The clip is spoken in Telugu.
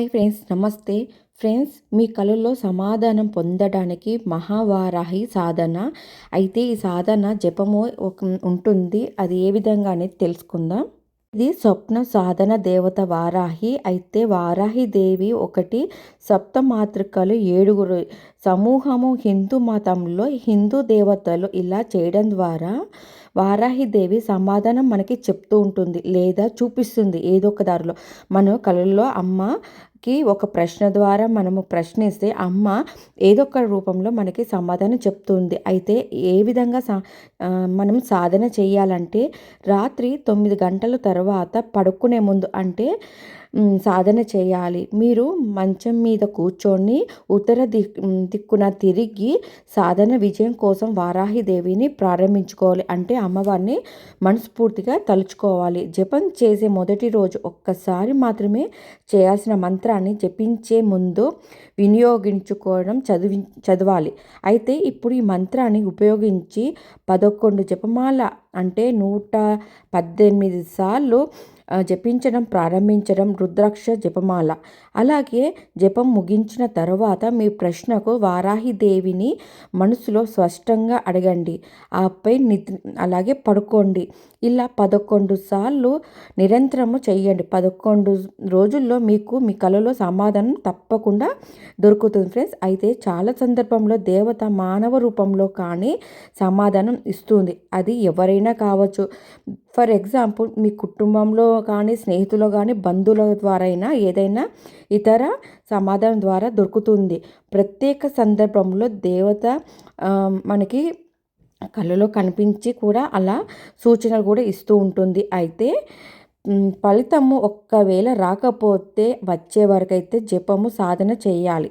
హాయ్ ఫ్రెండ్స్ నమస్తే. ఫ్రెండ్స్ మీ కళల్లో సమాధానం పొందడానికి మహావారాహి సాధన. అయితే ఈ సాధన జపము ఒక ఉంటుంది. అది ఏ విధంగా అనేది తెలుసుకుందాం. ఇది స్వప్న సాధన దేవత వారాహి. అయితే వారాహి దేవి ఒకటి సప్త మాతృకలు ఏడుగురు. సమూహము హిందూ మతంలో హిందూ దేవతలు ఇలా చేయడం ద్వారా వారాహి దేవి సమాధానం మనకి చెప్తూ ఉంటుంది లేదా చూపిస్తుంది ఏదో ఒక దారిలో. మన కళల్లో అమ్మ కి ఒక ప్రశ్న ద్వారా మనము ప్రశ్నిస్తే అమ్మ ఏదో ఒక రూపంలో మనకి సమాధానం చెప్తుంది. అయితే ఏ విధంగా సా మనం సాధన చేయాలంటే రాత్రి తొమ్మిది గంటల తర్వాత పడుకునే ముందు అంటే సాధన చేయాలి. మీరు మంచం మీద కూర్చొని ఉత్తర దిక్ దిక్కున తిరిగి సాధన విజయం కోసం వారాహిదేవిని ప్రారంభించుకోవాలి. అంటే అమ్మవారిని మనస్ఫూర్తిగా తలుచుకోవాలి. జపం చేసే మొదటి రోజు ఒక్కసారి మాత్రమే చేయాల్సిన మంత్రాన్ని జపించే ముందు వినియోగించుకోవడం చదివి చదవాలి. అయితే ఇప్పుడు ఈ మంత్రాన్ని ఉపయోగించి పదకొండు జపమాల అంటే నూట పద్దెనిమిది సార్లు జపించడం ప్రారంభించడం రుద్రాక్ష జపమాల. అలాగే జపం ముగించిన తర్వాత మీ ప్రశ్నకు వారాహిదేవిని మనసులో స్పష్టంగా అడగండి. ఆపై నిద్ర అలాగే పడుకోండి. ఇలా పదకొండు సార్లు నిరంతరము చేయండి. పదకొండు రోజుల్లో మీకు మీ కళలో సమాధానం తప్పకుండా దొరుకుతుంది ఫ్రెండ్స్. అయితే చాలా సందర్భంలో దేవత మానవ రూపంలో కానీ సమాధానం ఇస్తుంది. అది ఎవరైనా కావచ్చు. ఫర్ ఎగ్జాంపుల్ మీ కుటుంబంలో కానీ స్నేహితులు కానీ బంధువుల ద్వారా అయినా ఏదైనా ఇతర సమాధానం ద్వారా దొరుకుతుంది. ప్రత్యేక సందర్భంలో దేవత మనకి కళ్ళలో కనిపించి కూడా అలా సూచనలు కూడా ఇస్తూ ఉంటుంది. అయితే ఫలితము ఒక్కవేళ రాకపోతే వచ్చే వరకు అయితే జపము సాధన చేయాలి.